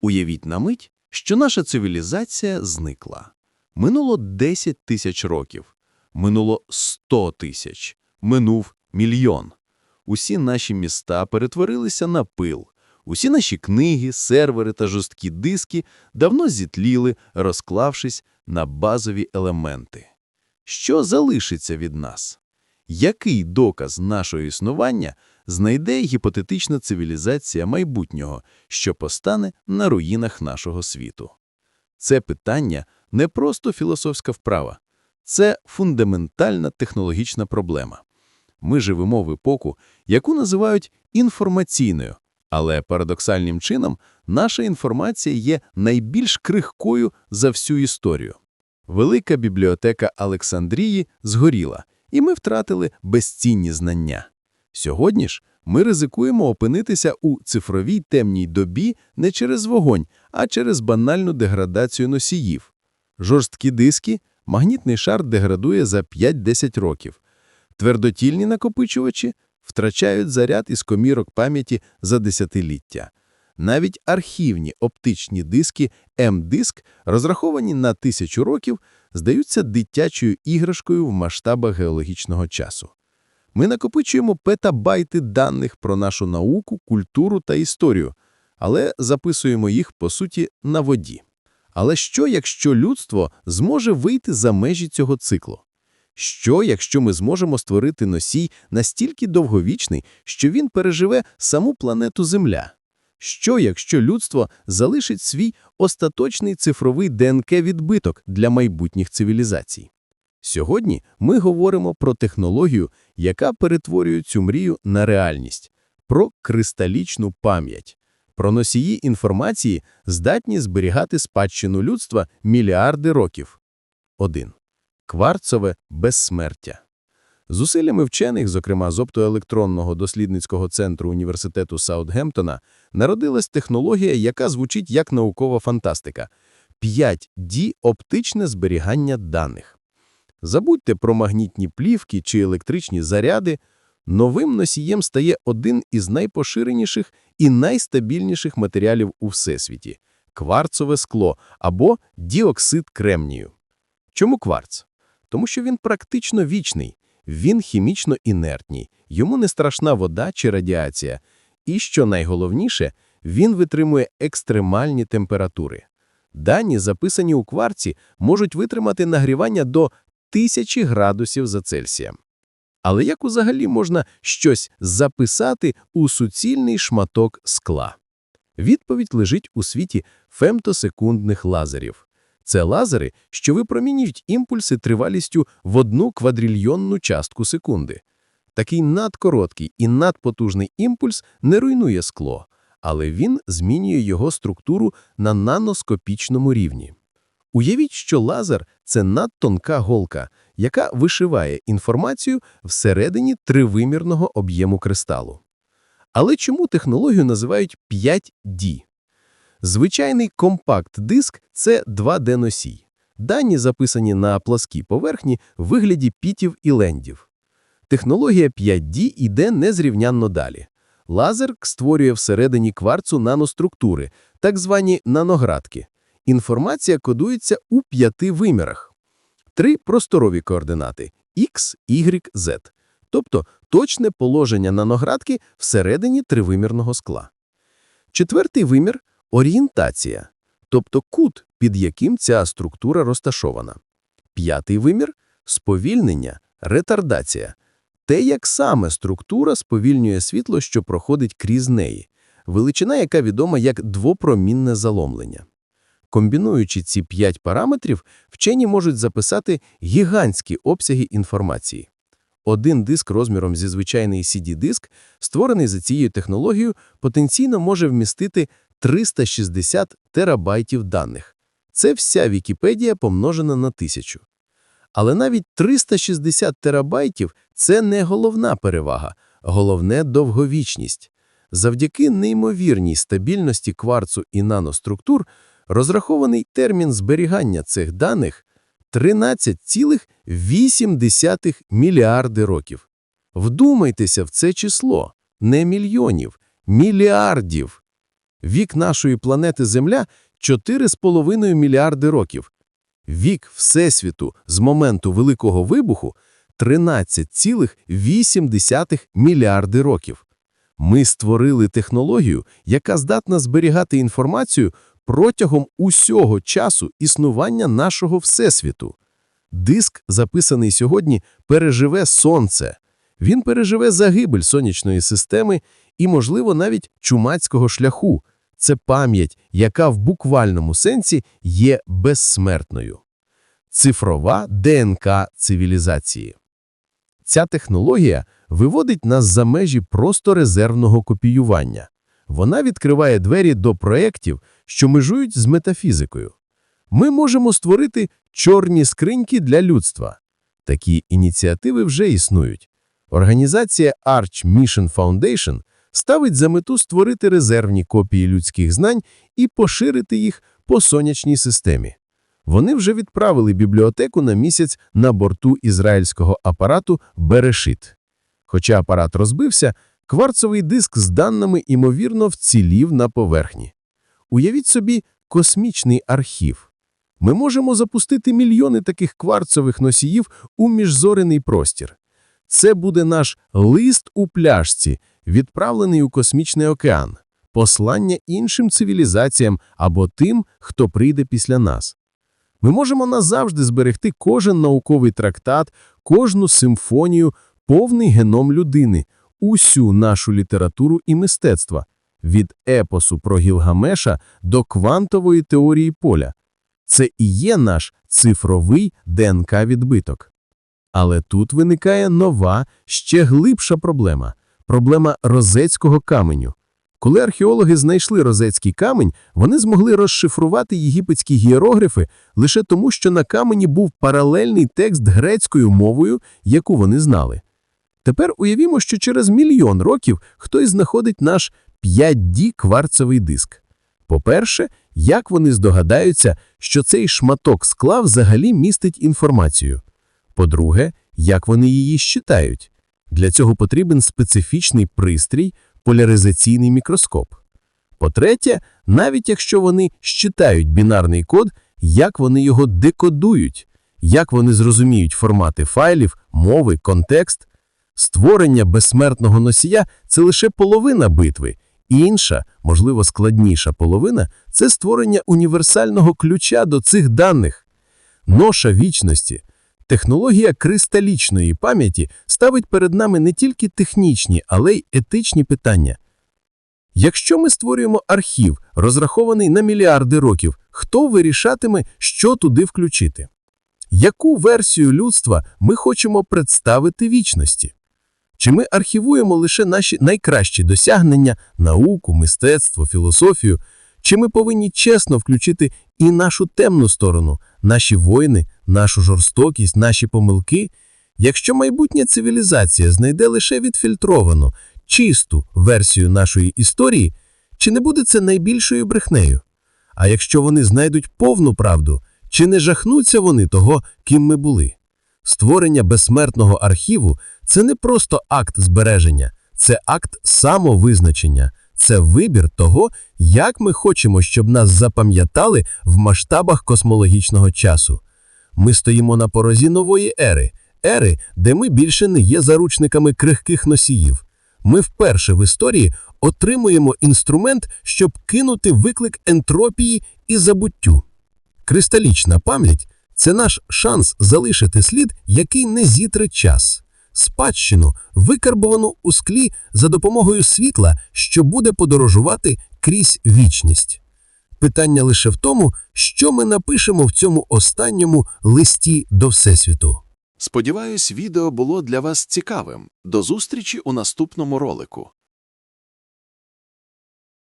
Уявіть на мить, що наша цивілізація зникла. Минуло 10 тисяч років, минуло 100 тисяч, минув мільйон. Усі наші міста перетворилися на пил. Усі наші книги, сервери та жорсткі диски давно зітліли, розклавшись на базові елементи. Що залишиться від нас? Який доказ нашого існування знайде гіпотетична цивілізація майбутнього, що постане на руїнах нашого світу? Це питання не просто філософська вправа, це фундаментальна технологічна проблема. Ми живемо в епоху, яку називають інформаційною, але парадоксальним чином наша інформація є найбільш крихкою за всю історію. Велика бібліотека Олександрії згоріла, і ми втратили безцінні знання. Сьогодні ж ми ризикуємо опинитися у цифровій темній добі не через вогонь, а через банальну деградацію носіїв. Жорсткі диски, магнітний шар деградує за 5-10 років. Твердотільні накопичувачі втрачають заряд із комірок пам'яті за десятиліття. Навіть архівні оптичні диски М-диск, розраховані на тисячу років, здаються дитячою іграшкою в масштабах геологічного часу. Ми накопичуємо петабайти даних про нашу науку, культуру та історію, але записуємо їх, по суті, на воді. Але що, якщо людство зможе вийти за межі цього циклу? Що, якщо ми зможемо створити носій настільки довговічний, що він переживе саму планету Земля? Що, якщо людство залишить свій остаточний цифровий ДНК-відбиток для майбутніх цивілізацій? Сьогодні ми говоримо про технологію, яка перетворює цю мрію на реальність, про кристалічну пам'ять, про носії інформації, здатні зберігати спадщину людства мільярди років. 1. Кварцове безсмертя. Зусиллями вчених, зокрема з оптоелектронного дослідницького центру університету Саутгемптона, народилась технологія, яка звучить як наукова фантастика – 5D – оптичне зберігання даних. Забудьте про магнітні плівки чи електричні заряди. Новим носієм стає один із найпоширеніших і найстабільніших матеріалів у всесвіті – кварцове скло або діоксид кремнію. Чому кварц? Тому що він практично вічний, він хімічно інертній, йому не страшна вода чи радіація. І, що найголовніше, він витримує екстремальні температури. Дані, записані у кварці, можуть витримати нагрівання до тисячі градусів за Цельсієм. Але як взагалі можна щось записати у суцільний шматок скла? Відповідь лежить у світі фемтосекундних лазерів. Це лазери, що випромінюють імпульси тривалістю в одну квадрильйонну частку секунди. Такий надкороткий і надпотужний імпульс не руйнує скло, але він змінює його структуру на наноскопічному рівні. Уявіть, що лазер – це надтонка голка, яка вишиває інформацію всередині тривимірного об'єму кристалу. Але чому технологію називають 5D? Звичайний компакт-диск – це 2D-носій. Дані записані на пласкій поверхні в вигляді пітів і лендів. Технологія 5D йде незрівнянно далі. Лазер створює всередині кварцу наноструктури, так звані наноградки. Інформація кодується у п'яти вимірах. Три просторові координати – X, Y, Z, тобто точне положення наноградки всередині тривимірного скла. Четвертий вимір – орієнтація, тобто кут, під яким ця структура розташована. П'ятий вимір – сповільнення, ретардація, те, як саме структура сповільнює світло, що проходить крізь неї, величина, яка відома як двопромінне заломлення. Комбінуючи ці п'ять параметрів, вчені можуть записати гігантські обсяги інформації. Один диск розміром зі звичайний CD-диск, створений за цією технологією, потенційно може вмістити 360 терабайтів даних. Це вся Вікіпедія помножена на тисячу. Але навіть 360 терабайтів – це не головна перевага, головне – довговічність. Завдяки неймовірній стабільності кварцу і наноструктур – Розрахований термін зберігання цих даних 13,8 мільярди років. Вдумайтеся в це число, не мільйонів, мільярдів. Вік нашої планети Земля – 4,5 мільярди років. Вік Всесвіту з моменту Великого Вибуху – 13,8 мільярди років. Ми створили технологію, яка здатна зберігати інформацію протягом усього часу існування нашого Всесвіту. Диск, записаний сьогодні, переживе Сонце. Він переживе загибель сонячної системи і, можливо, навіть чумацького шляху. Це пам'ять, яка в буквальному сенсі є безсмертною. Цифрова ДНК цивілізації. Ця технологія виводить нас за межі просто резервного копіювання. Вона відкриває двері до проєктів, що межують з метафізикою. Ми можемо створити чорні скриньки для людства. Такі ініціативи вже існують. Організація Arch Mission Foundation ставить за мету створити резервні копії людських знань і поширити їх по сонячній системі. Вони вже відправили бібліотеку на місяць на борту ізраїльського апарату Берешит. Хоча апарат розбився, кварцовий диск з даними, імовірно, вцілів на поверхні. Уявіть собі космічний архів. Ми можемо запустити мільйони таких кварцових носіїв у міжзорений простір. Це буде наш лист у пляшці, відправлений у космічний океан, послання іншим цивілізаціям або тим, хто прийде після нас. Ми можемо назавжди зберегти кожен науковий трактат, кожну симфонію, повний геном людини, усю нашу літературу і мистецтва, від епосу про Гілгамеша до квантової теорії поля. Це і є наш цифровий ДНК-відбиток. Але тут виникає нова, ще глибша проблема – проблема розецького каменю. Коли археологи знайшли розецький камінь, вони змогли розшифрувати єгипетські гієрографи лише тому, що на камені був паралельний текст грецькою мовою, яку вони знали. Тепер уявімо, що через мільйон років хтось знаходить наш 5D кварцевий диск. По-перше, як вони здогадаються, що цей шматок скла взагалі містить інформацію? По-друге, як вони її щитають? Для цього потрібен специфічний пристрій, поляризаційний мікроскоп. По-третє, навіть якщо вони щитають бінарний код, як вони його декодують, як вони зрозуміють формати файлів, мови, контекст. Створення безсмертного носія – це лише половина битви. Інша, можливо, складніша половина – це створення універсального ключа до цих даних. Ноша вічності. Технологія кристалічної пам'яті ставить перед нами не тільки технічні, але й етичні питання. Якщо ми створюємо архів, розрахований на мільярди років, хто вирішатиме, що туди включити? Яку версію людства ми хочемо представити вічності? Чи ми архівуємо лише наші найкращі досягнення, науку, мистецтво, філософію? Чи ми повинні чесно включити і нашу темну сторону, наші воїни, нашу жорстокість, наші помилки? Якщо майбутня цивілізація знайде лише відфільтровану, чисту версію нашої історії, чи не буде це найбільшою брехнею? А якщо вони знайдуть повну правду, чи не жахнуться вони того, ким ми були? Створення безсмертного архіву – це не просто акт збереження, це акт самовизначення, це вибір того, як ми хочемо, щоб нас запам'ятали в масштабах космологічного часу. Ми стоїмо на порозі нової ери, ери, де ми більше не є заручниками крихких носіїв. Ми вперше в історії отримуємо інструмент, щоб кинути виклик ентропії і забуттю. Кристалічна пам'ять – це наш шанс залишити слід, який не зітре час. Спадщину, викарбовану у склі за допомогою світла, що буде подорожувати крізь вічність. Питання лише в тому, що ми напишемо в цьому останньому листі до Всесвіту. Сподіваюсь, відео було для вас цікавим. До зустрічі у наступному ролику.